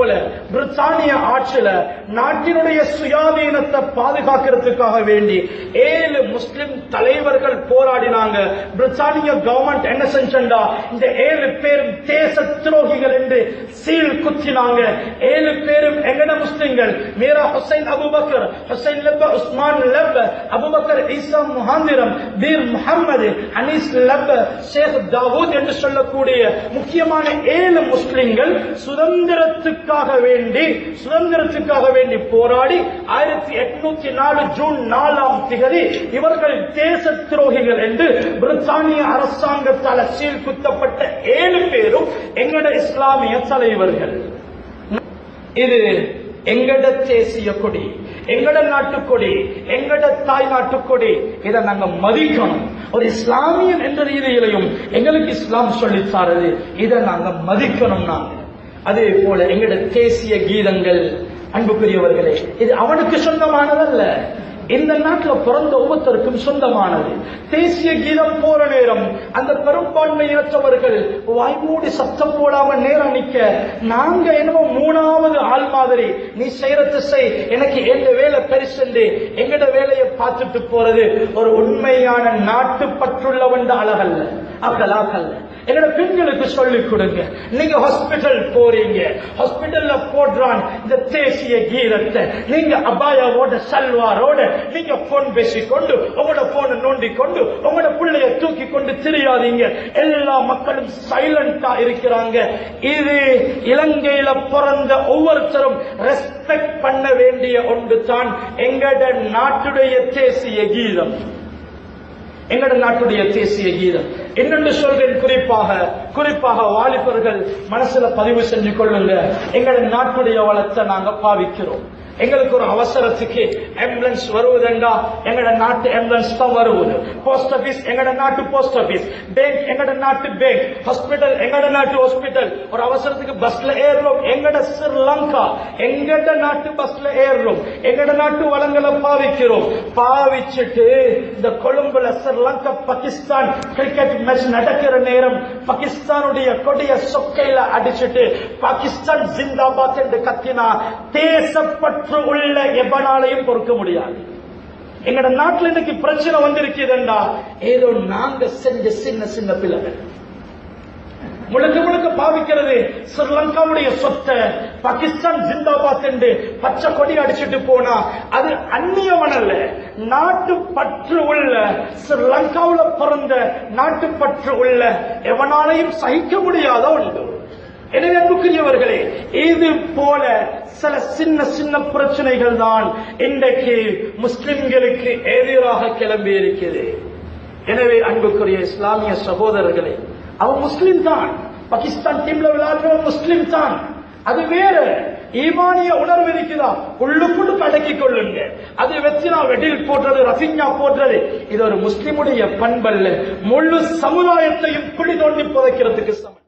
போல பிரித்தானிய ஆட்சியில நாட்டினுடைய சுயாதீனத்தை பாதுகாக்கிறதுக்காக வேண்டி ஏழு முஸ்லிம் தலைவர்கள் போராடினாங்க. பிரித்தானிய கவர்மெண்ட் என்ன செஞ்சா இந்த ஏழு பேரும் தேச துரோகிகள் என்று சீல் குத்தினாங்க. ஏழு பேரும் எங்கட முஸ்லிம்கள்? மீரா ஹுசைன் அபுபக்கர் ஹுசைன் லெப்ப உஸ்மான் லெப்ப அபுபக்கர் ஈசா முஹாந்திரம் பீர் முஹம்மது அனீஸ் லெப்ப ஷேக் தாவூத் என்று சொல்லக்கூடிய முக்கியமான ஏழு முஸ்லிம்கள் சுதந்திரத்துக்காக வேண்டி சுதந்திரத்துக்காக வேண்டி போராடி ஆயிரத்தி எட்நூத்தி நாலு ஜூன் நாலாம் திகதி இவர்கள் தேச துரோகிகள் என்று பிரித்தானிய அரசாங்கத்தால் சீல் குத்தப்பட்ட ஏழு பேரும் எங்கட இஸ்லாமிய தலைவர்கள். இது எங்கட தேசிய கொடி எங்கட நாட்டுக்கொடி எங்கட தாய் நாட்டுக்கொடி. இதை நாங்க மதிக்கணும். ஒரு இஸ்லாமியன் என்ற ரீதியிலையும் எங்களுக்கு இஸ்லாம் சொல்லி சாரது இதை நாங்க மதிக்கணும் நாங்க அதே போல எங்கட தேசிய கீதங்கள் அன்புக்குரியவர்களே இது அவனுக்கு சொந்தமானதல்ல. இந்த நாட்டில் பிறந்த ஒவ்வொருத்தருக்கும் சொந்தமானது. தேசிய கீதம் போற நேரம் அந்த பெரும்பான்மையற்றவர்கள் வாய்மூடி சத்தம் போடாம நேரம் நிக்க நாங்க என்னமோ மூணாவது ஆள் மாதிரி நீ செய்யறது செய் எனக்கு எந்த வேலை பெருசென்று எங்கட வேலையை பார்த்துட்டு போறது ஒரு உண்மையான நாட்டு பற்றுள்ளவன் அழகல்ல. அகலாகல்ல என்னோட பெண்களுக்கு சொல்லிக் கொடுங்க. நீங்க ஹாஸ்பிட்டல் போறீங்க. ஹாஸ்பிட்டல்ல போடுறான் இந்த தேசிய கீதத்தை. நீங்க அபாயாவோட சல்வாரோட நீங்க போன் பேசிக்கொண்டு உங்களோட போனை நோண்டி கொண்டு உங்களோட பிள்ளைய தூக்கி கொண்டு திரியாதீங்க. எல்லா மக்களும் சைலண்டா இருக்கிறாங்க. இது இலங்கையில பிறந்த ஒவ்வொருத்தரும் ரெஸ்பெக்ட் பண்ண வேண்டிய ஒன்று தான் எங்கட நாட்டுடைய தேசிய கீதம். எங்களோட நாட்டுடைய தேசிய கீதம். என்னென்று சொல்றேன் குறிப்பாக குறிப்பாக வாலிபர்கள் மனசுல பதிவு செஞ்சு கொள்ளுங்க. எங்களது நாட்டுடைய வளத்தை நாங்க பாவிக்கிறோம். எங்களுக்கு ஒரு அவசரத்துக்கு ஆம்புலன்ஸ் வருவதுண்டா எங்கட நாட்டு ஆம்புலன்ஸ் தான் வருவது. போஸ்ட் ஆபீஸ் எங்கட நாட்டு போஸ்ட் ஆபீஸ் பேங்க் எங்கட நாட்டு பேங்க் ஹாஸ்பிட்டல் எங்கட நாட்டு ஹாஸ்பிட்டல் ஒரு அவசரத்துக்கு பஸ்ல ஏறுறோம். எங்கட ஸ்ரீலங்கா எங்கட நாட்டு பஸ்ல ஏறுறோம். எங்கட நாட்டு வளங்களை பாவிக்கிறோம். பாவிச்சுட்டு இந்த கொழும்புல ஸ்ரீலங்கா பாகிஸ்தான் கிரிக்கெட் மேட்ச் நடக்கிற நேரம் பாகிஸ்தானுடைய கொடிய சொக்கையில அடிச்சுட்டு பாகிஸ்தான் ஜிந்தாபாத் என்று கத்தினா தேசப்பட்டு உள்ள எவனாலையும் பொறுக்க முடியாது. எங்கட நாட்டுல இன்னைக்கு பிரச்சனை வந்திருக்குதுண்டா ஏதோ நாங்க செஞ்ச சின்ன சின்ன பிள்ளைகள் முழுக்க முழுக்க பாவிக்கிறது ஸ்ரீலங்காவுடைய சொத்தை பாகிஸ்தான் ஜிந்தாபாத் என்று பச்சை கொடி அடிச்சிட்டு போனா அது அந்நியவன் அல்ல நாட்டு பற்று உள்ள ஸ்ரீலங்காவில் பிறந்த நாட்டு பற்று உள்ள எவனாலையும் சகிக்க முடியாத ஒன்று. எனவே அன்புக்குரியவர்களே இது போல சில சின்ன சின்ன பிரச்சனைகள் தான் இன்றைக்கு முஸ்லிம்களுக்கு எதிராக கிளம்பி இருக்கிறது. எனவே அன்புக்குரிய இஸ்லாமிய சகோதரர்களே அவன் முஸ்லிம் தான். பாகிஸ்தான் டீம்ல விளையாடுறவன் முஸ்லிம் தான். அது வேற. ஈமானிய உணர்வு இருக்குதா? உள்ளுக்குள்ளு அடக்கிக் கொள்ளுங்க அது நான் வெடில் போடுறது ரஃபிஞ்சா போடுறது. இது ஒரு முஸ்லிமுடைய பண்பல்ல. முழு சமுதாயத்தையும் குழி தோண்டி புதைக்கிறதுக்கு சமம்